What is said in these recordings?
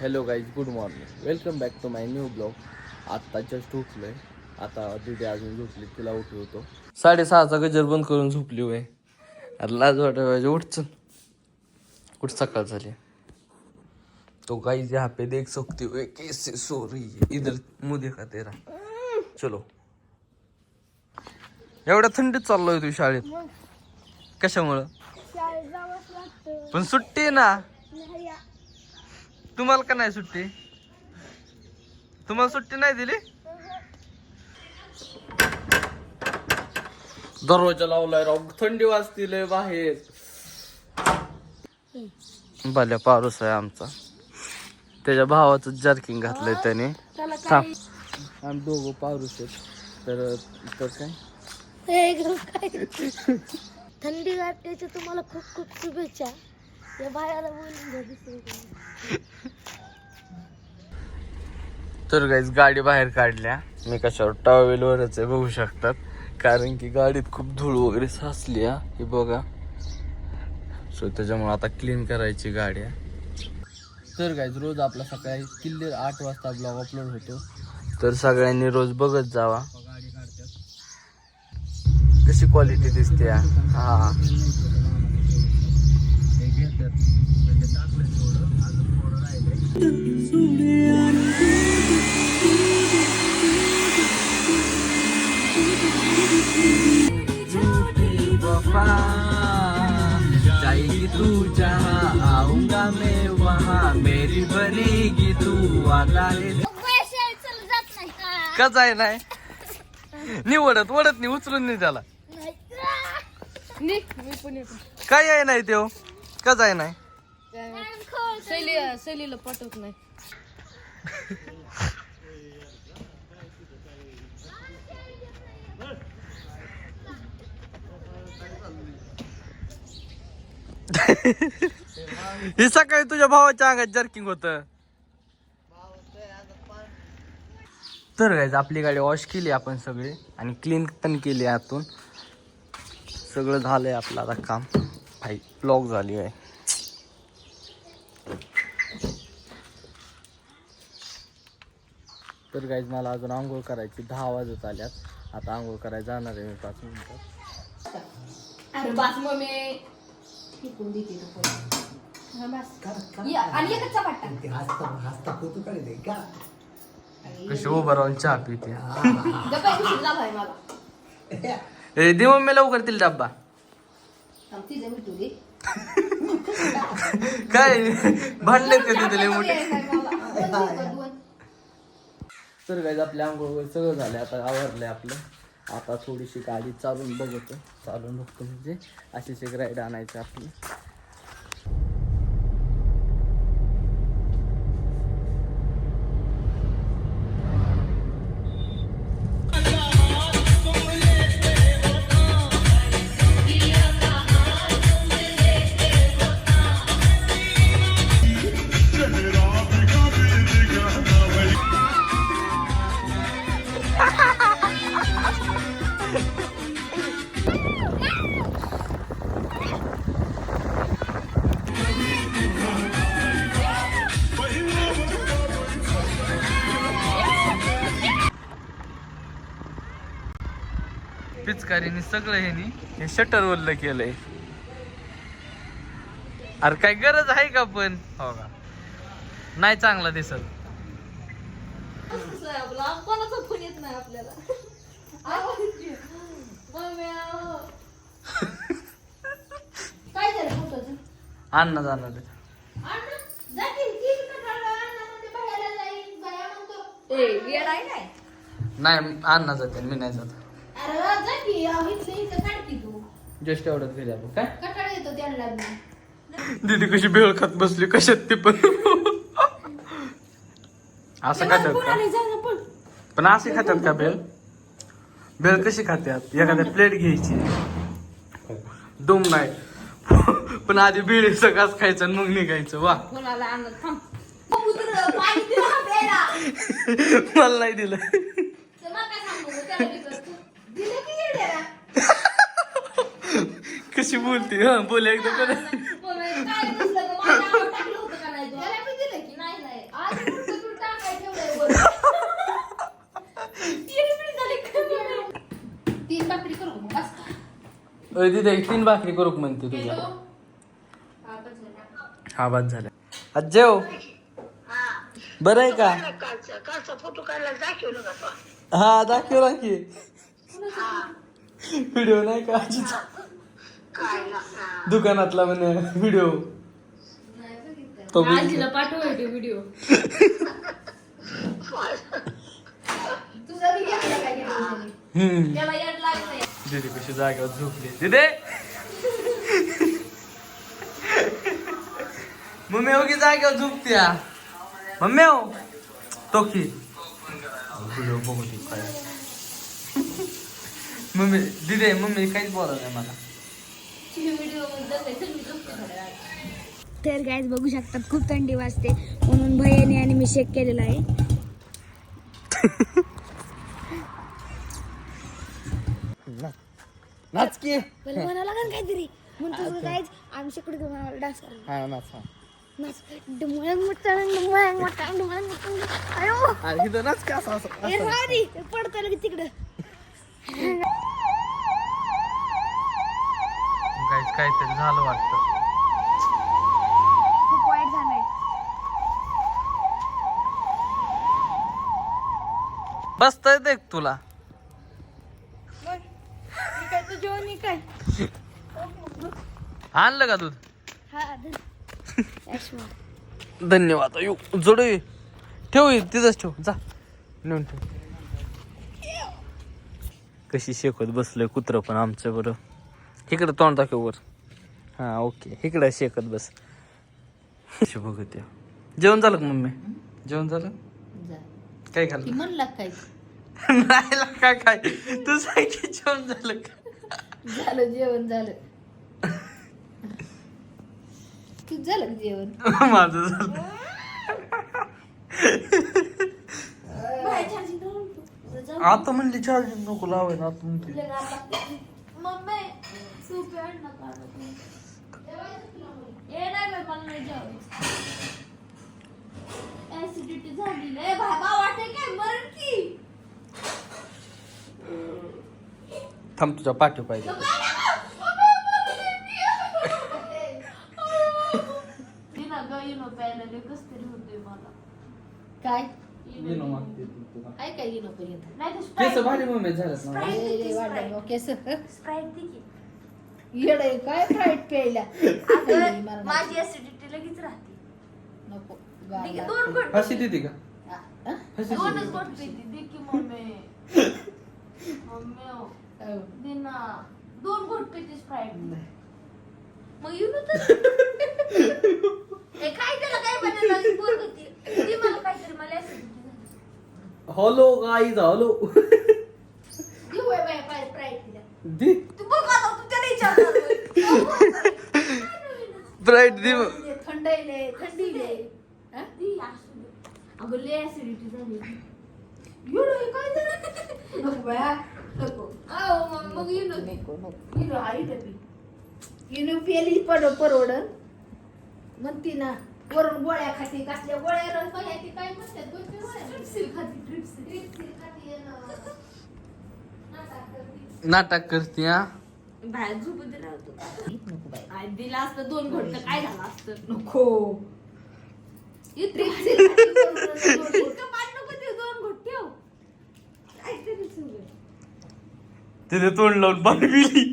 Hello guys good morning welcome back to my new blog आत्ता just उठलोय. आता दीदी अजून झोपली तिला उठवतो साडेसहाचा गजर बंद करून झोपली वय अरे लाज वाटायला उठ चल. कुठ सकाळ झाली. तो गाईज यहाँ पे देख सकती हो कैसे सो रही है. इधर मुंह देखा तेरा. चलो. एवढ्या थंडीत चाललोय तू शाळेत. कशामुळं? पण सुट्टी आहे ना. तुम्हाला का नाही सुट्टी? तुम्हाला सुट्टी नाही दिली? दरवाजा लावलाय राव. थंडी वाजती लय बाहेर. बाल्या पारूस आहे आमचा. त्याच्या भावाचं जर्किंग घातलंय त्याने. आम्ही दोघं पारूस आहेत. तर तर काय? थंडी वाटण्याच्या तुम्हाला खूप खूप शुभेच्छा. तर गाईज गाडी बाहेर काढल्या. मी कशावर टॉवेलवरच आहे बघू शकतात. कारण की गाडीत खूप धूळ वगैरे साचली हे बघा. सो त्याच्यामुळे आता क्लीन करायची गाडी तर गाईज रोज आपला सकाळी किल्ले आठ वाजता ब्लॉग अपलोड होतो. तर सगळ्यांनी रोज बघत जावा. कशी क्वालिटी दिसते हा. हा वफा जाएगी तू जहाँ आऊंगा मैं वहाँ मेरी बनेगी तू वादा है जात नाही का? का जाय नाही निवडत वडत नाही उचलून नाही त्याला मी पण येतो काय आहे नाही तो का जाय नाही. शैलीला पटवत नाही. हे सकाळी तुझ्या भावाच्या अंगात जर्किंग होत. तर गायज आपली गाडी वॉश केली आपण सगळी आणि क्लीन पण केली आतून. सगळं झालंय आपलं आता काम. भाई ब्लॉक झाली आहे. तर गाईज मला अजून आंघोळ करायची दहा वाजत आल्यात. आता आंघोळ करायला जाणार आहे मी पाच मिनिटात अरे बास फेकून देते तू पण. हा, कशी उभं राहून चहा पिते. ए दे मम्मी लवकर तिला डब्बा. काय? भांडलेत का तिथे लय मोठे. तर काय आपले आंघोळ वगैरे सगळं झालं आता आवरलंय आपलं. आता थोडीशी गाडी चालून बघतो. चालून बघतो म्हणजे अशीच एक राईड आणायची आपली. पिचकारीने सगळं ह्यानी हे शटर वल्ल केलंय. अरे काय गरज आहे का पण? हो का? नाही चांगला दिसत कोणाचा फोन येत नाही आपल्याला. काय झालं? फोटोचं अण्णा जाणार? नाही अण्णा जाते मी नाही जात. अरे जा की, अहो, इथलं इथं काढ की तू. जस्ट एवढंच घरी आपण काय कटाळा येतो त्यांना बी. दीदी कशी भेळ खात बसली कशात ती पण असं खातात का. पण असे खातात का भेळ भेळ कशी खात्यात एखाद्या प्लेट घ्यायची दुम नाही पण आधी भेळ सगळंच खायचं आणि मग निघायचं वा थांब. पाणी दिलं? मला नाही दिलं तर मग काय सांगू, त्याला बी करतो. दिलं की येड्याला? कशी बोलते? हा बोल एकदा मम्मी? तीन भाकरी करू मग बस. का? अरे तिथे एक तीन भाकरी करू म्हणते तुझ्या? हा. हा बाद झाला. आज जेव बरं आहे का? फोटो काढला दाखवलं का हा दाखवला की. व्हिडिओ नाही का आजीचा? हा. दुकानातला म्हणे व्हिडिओ. तो आजीला पाठवायचे व्हिडिओ दीदी कशी जागेवर झोपली. दिदे! मम्मी की जागेवर झोपत्या. मम्मी हो. तो की व्हिडिओ बघू ती काय मम्मी दिदे मम्मी काहीच बोलत नाही मला. तर गाईज बघू शकतात खूप थंडी वाजते. म्हणून भैयाने आणि मी शेक केलेला आहे. नाच की. लागेल काहीतरी. तुम्हाला डान्स नाच. नाच. अयो! नाच का असं पडतो लगे तिकडं काहीच काहीतरी झालं वाटतं. खूप वाईट झालंय. बसतंय देख तुला. काय तू जेवण काय? आणलं का दूध? हा धर. यशवंत. धन्यवाद. अयो जोड ठेव हे, तिथंच ठेव. जा. नेऊन ठेव. कशी शेकत बसलंय कुत्र पण आमचं बरं. इकडं तोंड दाखव वर. हा ओके. इकडं शेकत बस. अशी बघत. जेवण झालं का मम्मी? जेवण झालं? जा. काय खाल्लं? म्हणला काय? नाही ला, काय? काय तू सांग की जेवण झालं का? झालं जेवण झालं. तू झालं का जेवण? माझं झालं. आता म्हणली चार्जिंग नको लावायला आता म्हणते. मम्मी सूप आण ना काढत नाही. ए नाही मला नाही जेवायचं. झाली लय बाबा वाटे काय? मरण की? थांब तुझ्या पाठी पाहिजे. काय? इनो मागते ती तुला. आहे काय इनो पर्यंत केस भारी मम्मी झालेत ना ए, रे, वाढलं मग केस स्प्राईट दे की. येड आहे काय फ्राईट प्यायला अगं. माझी ऍसिडिटी लगेच राहते नको गार दे की, लागते. दोन घोट फाशी देते का आ, आ? फाशी दोनच देते घोट का? पिते दे की मम्मी मम्मी हो. दे ना दोन घोट पिते स्प्राईट नाही. मग येऊ ना तर ए, काय त्याला काय बनायला बोल होती ती मला काहीतरी मला ऍसिडिटी झाली हॅलो गाईज हॅलो. दे ब्राईट दे मग. ते थंड आहे लय, थंडी लय. हा? अगं लय ऍसिडिटी झाली एवढं हे काय झालं? नको बाया, नको. आओ, मग मग येऊ ना नको, नको. इनो इथं पी. इनो पिली पड परवडन म्हणती ना वरून गोळ्या खाती कसल्या गोळ्या रस काय म्हणतात नाटक करती. हा? बाहेर झोपू दिला होतो. दिला असतं? दोन घोट काय झालं असतं? नको. तिथे तोंड लावून पाणी पिली.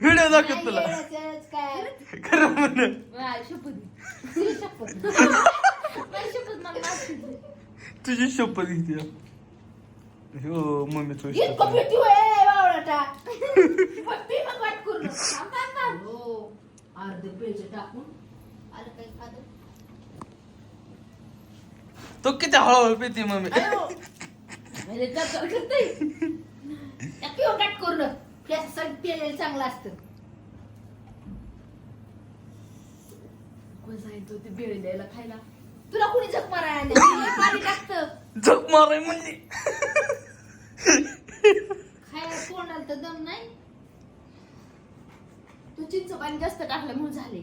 व्हिडिओ दाखव तुला. खरं म्हण. शपथ तुझी शपथ. घेते हो मम्मी तुझी शपथ. थांब. हो, अर्धे पेज टाकून आलं काही खादं. तो किती हळूहळू पिते मम्मी अयो. म्हणजे चक्कर करते. त्या पिऊन काट करू नको. त्याच्यासाठी पिलेलं चांगलं असतं कोण सांगितलं होते बेळ द्यायला खायला तुला कुणी जग मारायला पाणी टाकतं झक माराय म्हणजे. खायला कोणाला तर दम नाही. तू चिंच पाणी जास्त टाकल्यामुळे झाले.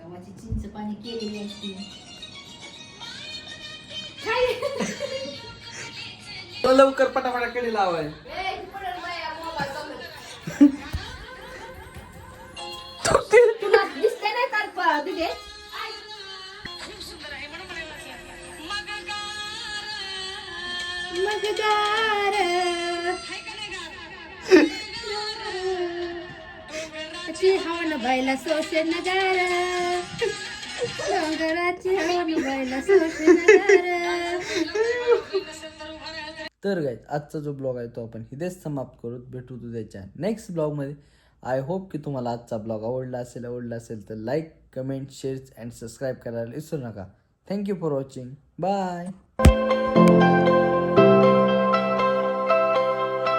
गव्हाची चिंच पाणी केलेली असते लवकर पटापटा कडे लावाय. बायला सोशे नगार. डोंगराची सोशे नगार. तर गाईज आजचा जो ब्लॉग आहे तो आपण हिदेच समाप्त करू. भेटू तुझ्याच्या नेक्स्ट ब्लॉगमध्ये आय होप की तुम्हाला आजचा ब्लॉग आवडला असेल आवडला असेल तर like comment share and subscribe करायला विसरू नका. Thank you for watching bye